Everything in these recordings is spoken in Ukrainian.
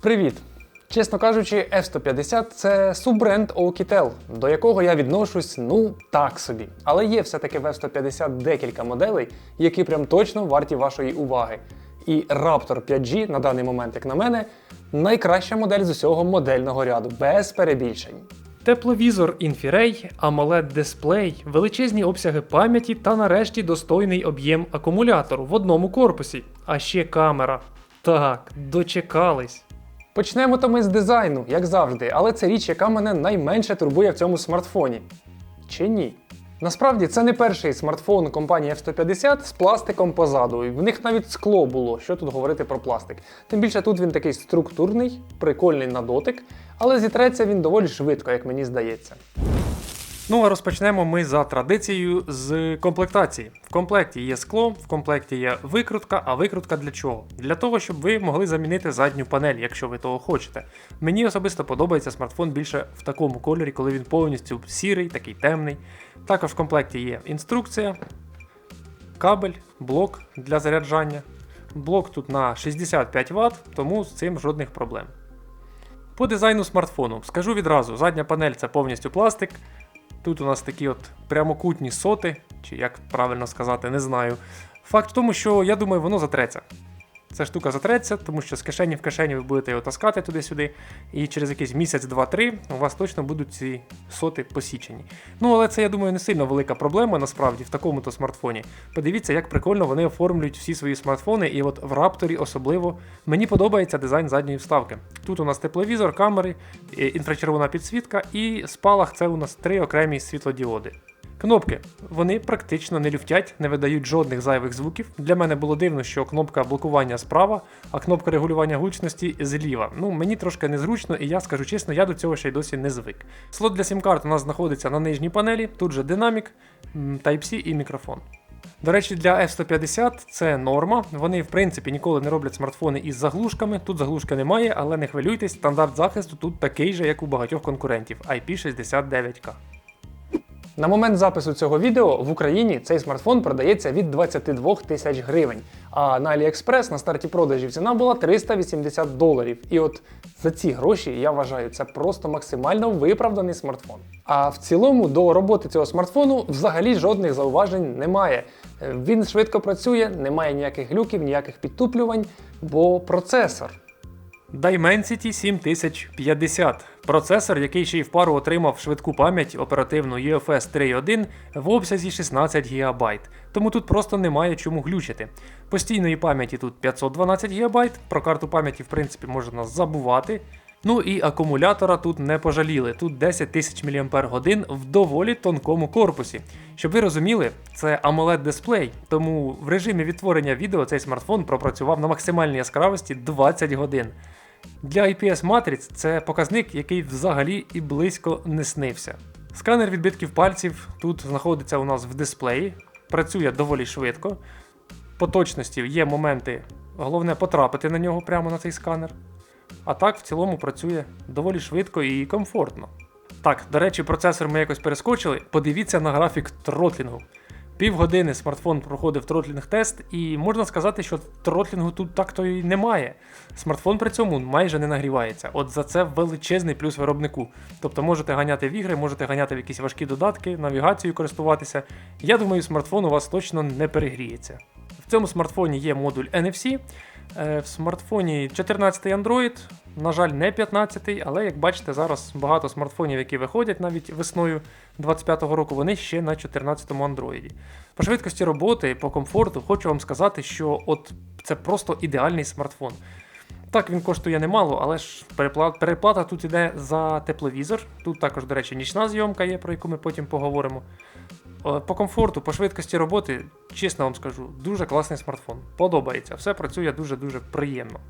Привіт! Чесно кажучи, F150 це суббренд Oukitel, до якого я відношусь, ну так собі. Але є все-таки в F150 декілька моделей, які прям точно варті вашої уваги. І Raptor 5G на даний момент, як на мене, найкраща модель з усього модельного ряду, без перебільшень. Тепловізор Infrared, amoled дисплей, величезні обсяги пам'яті та нарешті достойний об'єм акумулятору в одному корпусі. А ще камера. Так, дочекались. Почнемо то ми з дизайну, як завжди, але це річ, яка мене найменше турбує в цьому смартфоні. Чи ні? Насправді це не перший смартфон компанії F150 з пластиком позаду. І В них навіть скло було, що тут говорити про пластик. Тим більше тут він такий структурний, прикольний на дотик, але зітреться він доволі швидко, як мені здається. Ну а розпочнемо ми за традицією з комплектації. В комплекті є скло, в комплекті є викрутка, а викрутка для чого? Для того, щоб ви могли замінити задню панель, якщо ви того хочете. Мені особисто подобається смартфон більше в такому кольорі, коли він повністю сірий, такий темний. Також в комплекті є інструкція, кабель, блок для заряджання. Блок тут на 65 Вт, тому з цим жодних проблем. По дизайну смартфону скажу відразу: задня панель це повністю пластик. Тут у нас такі от прямокутні соти, чи як правильно сказати, не знаю. Факт в тому, що я думаю, воно затреться. Ця штука затреться, тому що з кишені в кишені ви будете його таскати туди-сюди, і через якийсь місяць, два-три у вас точно будуть ці соти посічені. Ну, але це, я думаю, не сильно велика проблема насправді в такому-то смартфоні. Подивіться, як прикольно вони оформлюють всі свої смартфони, і от в Рапторі особливо мені подобається дизайн задньої вставки. Тут у нас тепловізор, камери, інфрачервона підсвітка і спалах це у нас три окремі світлодіоди. Кнопки. Вони практично не люфтять, не видають жодних зайвих звуків. Для мене було дивно, що кнопка блокування справа, а кнопка регулювання гучності зліва. Ну, мені трошки незручно, і я скажу чесно, я до цього ще й досі не звик. Слот для сім-карт у нас знаходиться на нижній панелі, тут же динамік, Type-C і мікрофон. До речі, для F150 це норма. Вони, в принципі, ніколи не роблять смартфони із заглушками. Тут заглушки немає, але не хвилюйтесь, стандарт захисту тут такий же, як у багатьох конкурентів IP69K. На момент запису цього відео в Україні цей смартфон продається від 22 тисяч гривень, а на AliExpress на старті продажів ціна була 380 доларів. І от за ці гроші я вважаю, це просто максимально виправданий смартфон. А в цілому до роботи цього смартфону взагалі жодних зауважень немає. Е, Він швидко працює, немає ніяких глюків, ніяких підтуплювань, бо процесор. Dimensity 7050 процесор, який ще й в пару отримав швидку пам'ять оперативну UFS 3.1 в обсязі 16 ГБ, тому тут просто немає чому глючити. Постійної пам'яті тут 512 ГБ, про карту пам'яті в принципі можна забувати. Ну і акумулятора тут не пожаліли. Тут 10 тисяч мАч в доволі тонкому корпусі. Щоб ви розуміли, це amoled дисплей, тому в режимі відтворення відео цей смартфон пропрацював на максимальній яскравості 20 годин. Для IPS матриць це показник, який взагалі і близько не снився. Сканер відбитків пальців тут знаходиться у нас в дисплеї, працює доволі швидко. По точності є моменти, головне потрапити на нього прямо на цей сканер. А так в цілому працює доволі швидко і комфортно. Так, до речі, процесор ми якось перескочили. Подивіться на графік тротлінгу. Півгодини смартфон проходив тротлінг тест, і можна сказати, що тротлінгу тут так-то і немає. Смартфон при цьому майже не нагрівається. От за це величезний плюс виробнику. Тобто можете ганяти в ігри, можете ганяти в якісь важкі додатки, навігацією користуватися. Я думаю, смартфон у вас точно не перегріється. В цьому смартфоні є модуль NFC. Е, В смартфоні 14-й Android, на жаль, не 15-й, але як бачите, зараз багато смартфонів, які виходять навіть весною 25-го року, вони ще на 14-му Android. По швидкості роботи, по комфорту, хочу вам сказати, що от це просто ідеальний смартфон. Так, він коштує немало, але ж переплата, переплата тут іде за тепловізор. Тут також, до речі, нічна зйомка є, про яку ми потім поговоримо. Е, По комфорту, по швидкості роботи, чесно вам скажу, дуже класний смартфон. Подобається, все працює дуже-дуже приємно.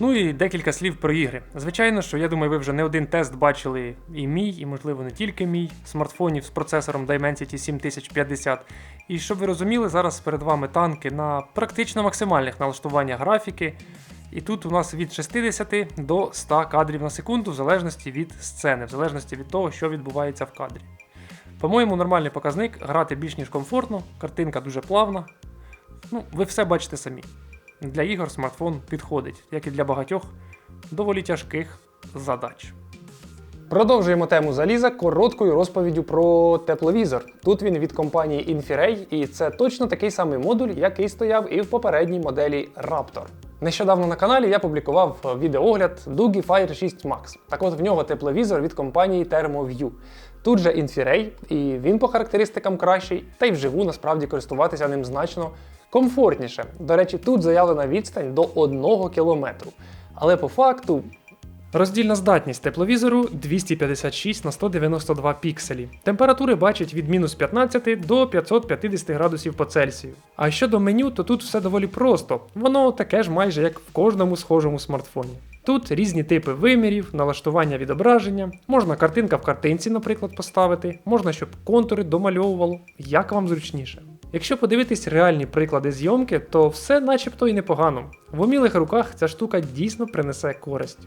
Ну і декілька слів про ігри. Звичайно, що я думаю, ви вже не один тест бачили і мій, і можливо не тільки мій смартфонів з процесором Dimensity 7050. І щоб ви розуміли, зараз перед вами танки на практично максимальних налаштуваннях графіки. І тут у нас від 60 до 100 кадрів на секунду, в залежності від сцени, в залежності від того, що відбувається в кадрі. По-моєму, нормальний показник, грати більш ніж комфортно, картинка дуже плавна. Ну, ви все бачите самі. Для ігор смартфон підходить, як і для багатьох доволі тяжких задач. Продовжуємо тему заліза короткою розповіддю про тепловізор. Тут він від компанії Infiray, і це точно такий самий модуль, який стояв і в попередній моделі Raptor. Нещодавно на каналі я публікував відеоогляд Doogie Fire 6 Max. Так от в нього тепловізор від компанії ThermoView. Тут же інфірей, і він по характеристикам кращий, та й вживу насправді користуватися ним значно комфортніше. До речі, тут заявлена відстань до 1 кілометру. Але по факту Роздільна здатність тепловізору 256 на 192 пікселі. Температури бачить від мінус 15 до 550 градусів по Цельсію. А щодо меню, то тут все доволі просто. Воно таке ж майже як в кожному схожому смартфоні. Тут різні типи вимірів, налаштування відображення, можна картинка в картинці, наприклад, поставити, можна, щоб контури домальовувало, як вам зручніше. Якщо подивитись реальні приклади зйомки, то все начебто і непогано. В умілих руках ця штука дійсно принесе користь.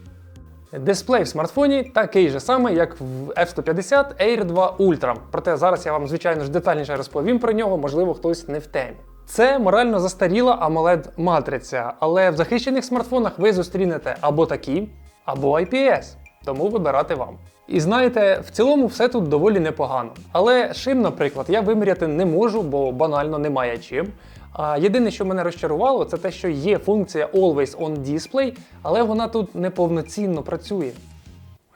Дисплей в смартфоні такий же самий, як в F150 Air 2 Ultra. Проте зараз я вам, звичайно ж, детальніше розповім про нього, можливо, хтось не в темі. Це морально застаріла amoled матриця, але в захищених смартфонах ви зустрінете або такі, або IPS. Тому вибирати вам. І знаєте, в цілому все тут доволі непогано. Але шим, наприклад, я виміряти не можу, бо банально немає чим. Єдине, що мене розчарувало, це те, що є функція Always On Display, але вона тут неповноцінно працює.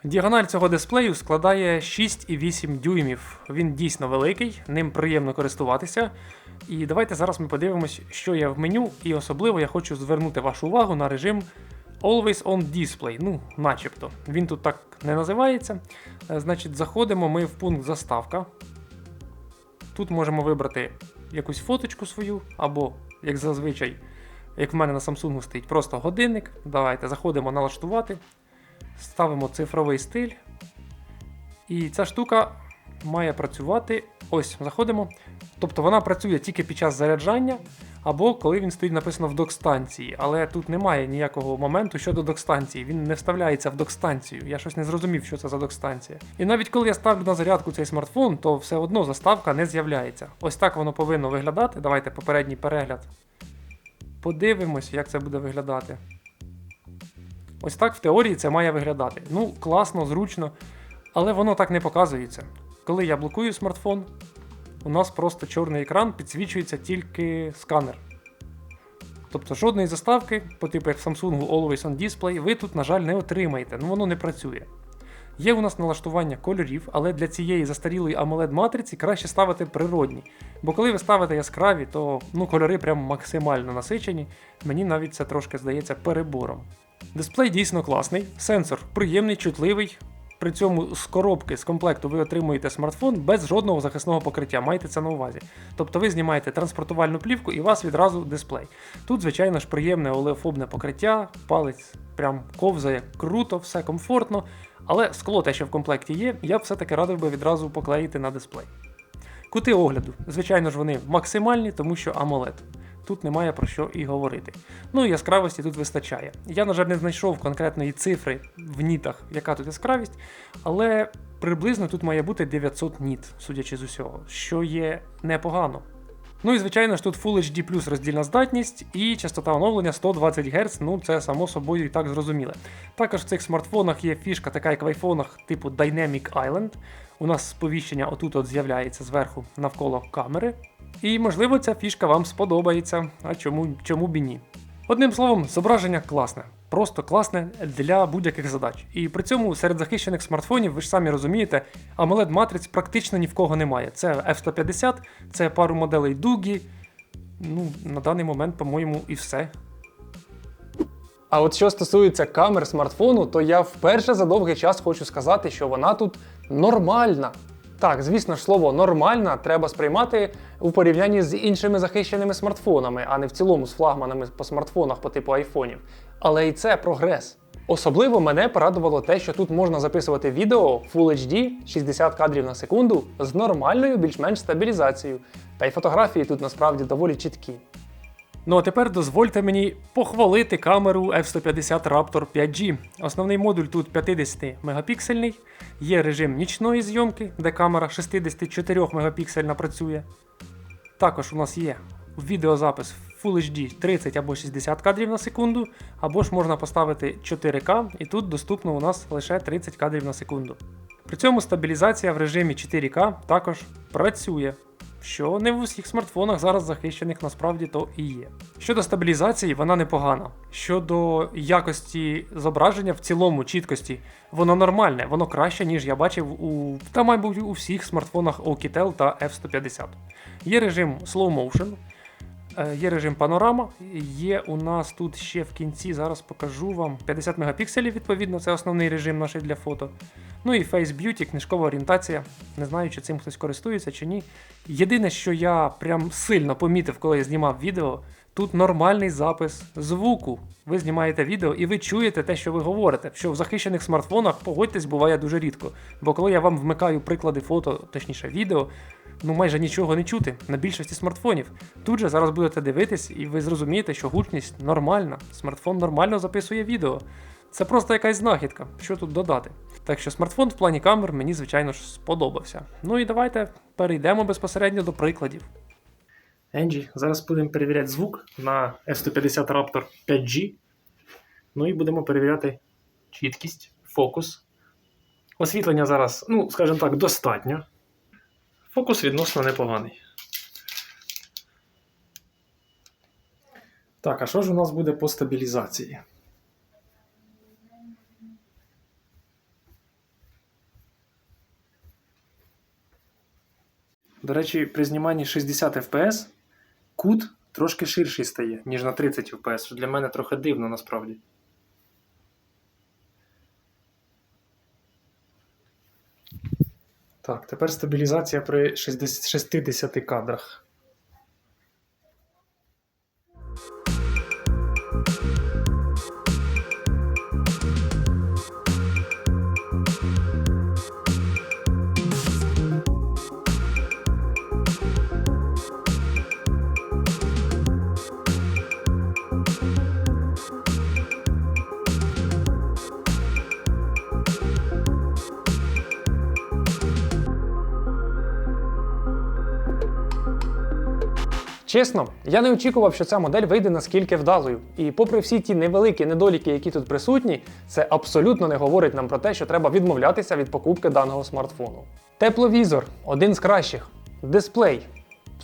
Діагональ цього дисплею складає 6,8 дюймів. Він дійсно великий, ним приємно користуватися. І давайте зараз ми подивимось, що є в меню, і особливо я хочу звернути вашу увагу на режим Always On Display. Ну, начебто. Він тут так не називається. Е, Значить, заходимо ми в пункт заставка. Тут можемо вибрати якусь фоточку свою, або, як зазвичай, як в мене на Samsung стоїть, просто годинник. Давайте заходимо налаштувати. Ставимо цифровий стиль. І ця штука має працювати. Ось, заходимо. Тобто вона працює тільки під час заряджання, або коли він стоїть написано в док-станції. Але тут немає ніякого моменту щодо док-станції. Він не вставляється в док-станцію. Я щось не зрозумів, що це за док-станція. І навіть коли я ставлю на зарядку цей смартфон, то все одно заставка не з'являється. Ось так воно повинно виглядати. Давайте попередній перегляд. Подивимось, як це буде виглядати. Ось так в теорії це має виглядати. Ну, класно, зручно, але воно так не показується. Коли я блокую смартфон, у нас просто чорний екран підсвічується тільки сканер. Тобто жодної заставки, по типу як Samsung Always On Display, ви тут, на жаль, не отримаєте, ну воно не працює. Є у нас налаштування кольорів, але для цієї застарілої amoled матриці краще ставити природні. Бо коли ви ставите яскраві, то ну, кольори прям максимально насичені. Мені навіть це трошки здається перебором. Дисплей дійсно класний, сенсор приємний, чутливий. При цьому з коробки з комплекту ви отримуєте смартфон без жодного захисного покриття. Майте це на увазі. Тобто ви знімаєте транспортувальну плівку і у вас відразу дисплей. Тут, звичайно ж, приємне олеофобне покриття, палець прям ковзає круто, все комфортно. Але скло те, що в комплекті є, я б все-таки радив би відразу поклеїти на дисплей. Кути огляду, звичайно ж, вони максимальні, тому що AMOLED. Тут немає про що і говорити. Ну і яскравості тут вистачає. Я, на жаль, не знайшов конкретної цифри в нітах, яка тут яскравість, але приблизно тут має бути 900 ніт, судячи з усього, що є непогано. Ну і звичайно ж тут Full HD роздільна здатність і частота оновлення 120 Гц, ну це само собою і так зрозуміле. Також в цих смартфонах є фішка, така як в айфонах, типу Dynamic Island. У нас сповіщення отут от з'являється зверху навколо камери. І можливо ця фішка вам сподобається, а чому, чому б і ні. Одним словом, зображення класне. Просто класне для будь-яких задач. І при цьому серед захищених смартфонів, ви ж самі розумієте, AMOLED матриць практично ні в кого немає. Це F150, це пару моделей Дугі. Ну, на даний момент, по-моєму, і все. А от що стосується камер смартфону, то я вперше за довгий час хочу сказати, що вона тут нормальна. Так, звісно ж, слово нормальна треба сприймати у порівнянні з іншими захищеними смартфонами, а не в цілому з флагманами по смартфонах по типу айфонів. Але і це прогрес. Особливо мене порадувало те, що тут можна записувати відео Full HD 60 кадрів на секунду з нормальною більш-менш стабілізацією. Та й фотографії тут насправді доволі чіткі. Ну а тепер дозвольте мені похвалити камеру F150 Raptor 5G. Основний модуль тут 50 мегапіксельний, є режим нічної зйомки, де камера 64 мегапіксельна працює. Також у нас є відеозапис Full HD 30 або 60 кадрів на секунду, або ж можна поставити 4К, і тут доступно у нас лише 30 кадрів на секунду. При цьому стабілізація в режимі 4К також працює, що не в усіх смартфонах зараз захищених насправді то і є. Щодо стабілізації, вона непогана. Щодо якості зображення в цілому чіткості, воно нормальне, воно краще, ніж я бачив у та, мабуть, у всіх смартфонах Oukitel та F150. Є режим Slow Motion, Є режим панорама, є у нас тут ще в кінці, зараз покажу вам 50 мегапікселів, відповідно, це основний режим наш для фото. Ну і Face Beauty, книжкова орієнтація. Не знаю, чи цим хтось користується чи ні. Єдине, що я прям сильно помітив, коли я знімав відео, тут нормальний запис звуку. Ви знімаєте відео і ви чуєте те, що ви говорите. Що в захищених смартфонах, погодьтесь, буває дуже рідко. Бо коли я вам вмикаю приклади фото, точніше відео, ну майже нічого не чути на більшості смартфонів. Тут же зараз будете дивитись, і ви зрозумієте, що гучність нормальна. Смартфон нормально записує відео. Це просто якась знахідка, що тут додати. Так що смартфон в плані камер мені, звичайно ж, сподобався. Ну і давайте перейдемо безпосередньо до прикладів. Енджі, зараз будемо перевіряти звук на F150 Raptor 5G. Ну і будемо перевіряти чіткість, фокус. Освітлення зараз, ну, скажімо так, достатньо. Фокус відносно непоганий. Так, а що ж у нас буде по стабілізації? До речі, при зніманні 60 FPS кут трошки ширший стає, ніж на 30 FPS, що для мене трохи дивно насправді. Так, тепер стабілізація при 60, 60 кадрах. Чесно, я не очікував, що ця модель вийде наскільки вдалою. І попри всі ті невеликі недоліки, які тут присутні, це абсолютно не говорить нам про те, що треба відмовлятися від покупки даного смартфону. Тепловізор один з кращих. Дисплей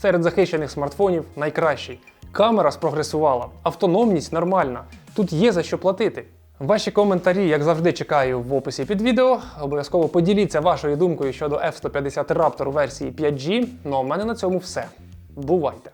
серед захищених смартфонів найкращий. Камера спрогресувала, автономність нормальна. Тут є за що платити. Ваші коментарі, як завжди, чекаю в описі під відео. Обов'язково поділіться вашою думкою щодо F150 Raptor версії 5G. Ну а в мене на цьому все. Бувайте!